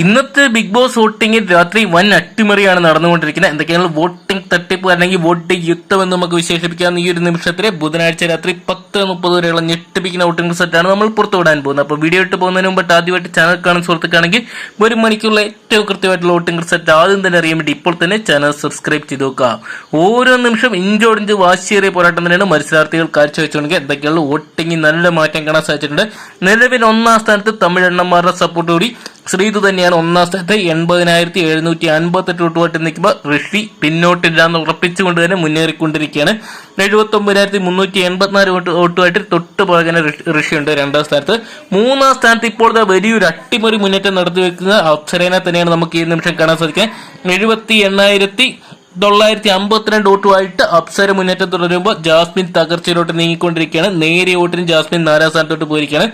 ഇന്നത്തെ big boss വോട്ടിംഗിൽ രാത്രി വൻ അട്ടിമറിയാണ് നടന്നുകൊണ്ടിരിക്കുന്നത്. എന്തൊക്കെയാണ് വോട്ടിംഗ് തട്ടിപ്പ് അല്ലെങ്കിൽ വോട്ടിംഗ് യുദ്ധം എന്ന് നമുക്ക് വിശേഷിപ്പിക്കാവുന്ന ഈ ഒരു നിമിഷത്തിലെ ബുധനാഴ്ച രാത്രി പത്ത് മുപ്പത് വരെയുള്ള ഞെട്ടിപ്പിക്കുന്ന വോട്ടിംഗ് സെറ്റാണ് നമ്മൾ പുറത്തുവിടാൻ പോകുന്നത്. അപ്പോൾ വീഡിയോ ഇട്ട് പോകുന്നതിന് മുമ്പ് ആദ്യമായിട്ട് ചാനൽ കാണുന്ന സുഹൃത്തുക്കാണെങ്കിൽ ഒരു മണിക്കുള്ള ഏറ്റവും കൃത്യമായിട്ടുള്ള വോട്ടിംഗ് സെറ്റ് ആദ്യം തന്നെ അറിയാൻ വേണ്ടി ഇപ്പോൾ തന്നെ ചാനൽ സബ്സ്ക്രൈബ് ചെയ്ത് നോക്കുക. ഓരോ നിമിഷം ഇഞ്ചോടിഞ്ച് വാശിയേറിയ പോരാട്ടം തന്നെയാണ് മത്സരാർത്ഥികൾ കാഴ്ചവെച്ചുകൊണ്ടെങ്കിൽ എന്തൊക്കെയുള്ള വോട്ടിംഗിൽ നല്ല മാറ്റം കാണാൻ സാധിച്ചിട്ടുണ്ട്. നിലവിൽ ഒന്നാം സ്ഥാനത്ത് തമിഴണ്ണന്മാരുടെ സപ്പോർട്ടോടി ശ്രീതു തന്നെയാണ് ഒന്നാം സ്ഥാനത്ത്. എൺപതിനായിരത്തി എഴുന്നൂറ്റി അൻപത്തെട്ട് വോട്ടുമായിട്ട് നിൽക്കുമ്പോൾ ഋഷി പിന്നോട്ടില്ല എന്ന് ഉറപ്പിച്ചുകൊണ്ട് തന്നെ മുന്നേറിക്കൊണ്ടിരിക്കുകയാണ്. എഴുപത്തി ഒമ്പതിനായിരത്തി മുന്നൂറ്റി എൺപത്തിനാല് വോട്ട് വോട്ടുമായിട്ട് തൊട്ട് പുറകെ ഋഷിയുണ്ട് രണ്ടാം സ്ഥാനത്ത്. മൂന്നാം സ്ഥാനത്ത് ഇപ്പോഴത്തെ വലിയൊരു അട്ടിമറി മുന്നേറ്റം നടത്തി വെക്കുന്ന അപ്സരേനെ തന്നെയാണ് നമുക്ക് ഈ നിമിഷം കാണാൻ സാധിക്കുക എഴുപത്തി എണ്ണായിരത്തി തൊള്ളായിരത്തി അമ്പത്തിരണ്ട് വോട്ടുമായിട്ട് അപ്സര മുന്നേറ്റം തുടരുമ്പോൾ ജാസ്മിൻ തകർച്ചയിലോട്ട് നീങ്ങിക്കൊണ്ടിരിക്കുകയാണ്. നേരിയ വോട്ടിന് ജാസ്മിൻ നാലാം സ്ഥാനത്തോട്ട് പോയിരിക്കുകയാണ്.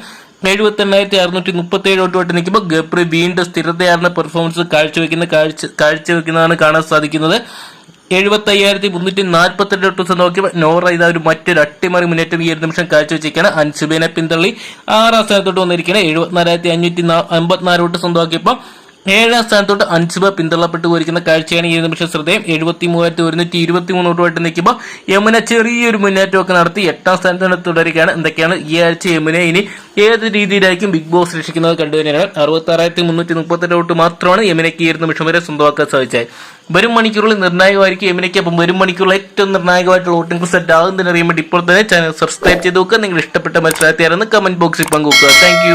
എഴുപത്തി എണ്ണായിരത്തി അറുന്നൂറ്റി മുപ്പത്തി ഏഴ് വോട്ടുമായിട്ട് നിൽക്കുമ്പോൾ ഗപ്രി വീണ്ടും സ്ഥിരതയാർന്ന പെർഫോമൻസ് കാഴ്ചവെക്കുന്ന കാഴ്ച കാഴ്ചവെക്കുന്നതാണ് കാണാൻ സാധിക്കുന്നത്. എഴുപത്തി അയ്യായിരത്തി മുന്നൂറ്റി നാൽപ്പത്തെട്ട് വോട്ട് നോക്കിയപ്പോൾ നോറ ഇതാ ഒരു മറ്റൊരു അട്ടിമറി മുന്നേറ്റം ഈ ഒരു നിമിഷം കാഴ്ചവെച്ചിരിക്കുകയാണ്. അൻസുബിനെ പിന്തള്ളി ആറാം സ്ഥാനത്തോട്ട് വന്നിരിക്കുകയാണ്. എഴുപത്തിനാലായിരത്തി അഞ്ഞൂറ്റി അമ്പത്തിനാല് വോട്ട് സ്വന്തമാക്കിയപ്പോൾ ഏഴാം സ്ഥാനത്തോട്ട് അഞ്ച് പേർ പിന്തള്ളപ്പെട്ടു പോയിരിക്കുന്ന കാഴ്ചയാണ് ഈ നിമിഷം ശ്രദ്ധേയം. എഴുപത്തി മൂവായിരത്തി ഒരുന്നൂറ്റി ഇരുപത്തി മൂന്നോട്ടുമായിട്ട് നിൽക്കുമ്പോൾ യമുന ചെറിയൊരു മുന്നേറ്റമൊക്കെ നടത്തി എട്ടാം സ്ഥാനത്തോടെ തുടരുകയാണ്. എന്തൊക്കെയാണ് ഈ ആഴ്ച യമുന ഇനി ഏത് രീതിയിലായിരിക്കും ബിഗ് ബോസ് രക്ഷിക്കുന്നത് കണ്ടുതന്നെയാണ് അറുപത്തി ആറായിരത്തി മുന്നൂറ്റി മുപ്പത്തെട്ട് വോട്ട് മാത്രമാണ് യമുനയ്ക്ക് ഈ ഒരു നിമിഷം വരെ സ്വന്തമാക്കാൻ സാധിച്ചത്. വരും മണിക്കൂറിൽ നിർണായകമായിരിക്കും യമുനയ്ക്ക്. അപ്പം വരും മണിക്കൂറിൽ ഏറ്റവും നിർണായകമായിട്ടുള്ള വോട്ടിംഗ് സെറ്റ് അറിയാൻ അറിയുമ്പോൾ ഇപ്പോൾ തന്നെ ചാനൽ സബ്സ്ക്രൈബ് ചെയ്ത് നോക്കുക. നിങ്ങൾ ഇഷ്ടപ്പെട്ട മത്സരത്തെ കമന്റ് ബോക്സിൽ പങ്കുവെക്കുക. താങ്ക്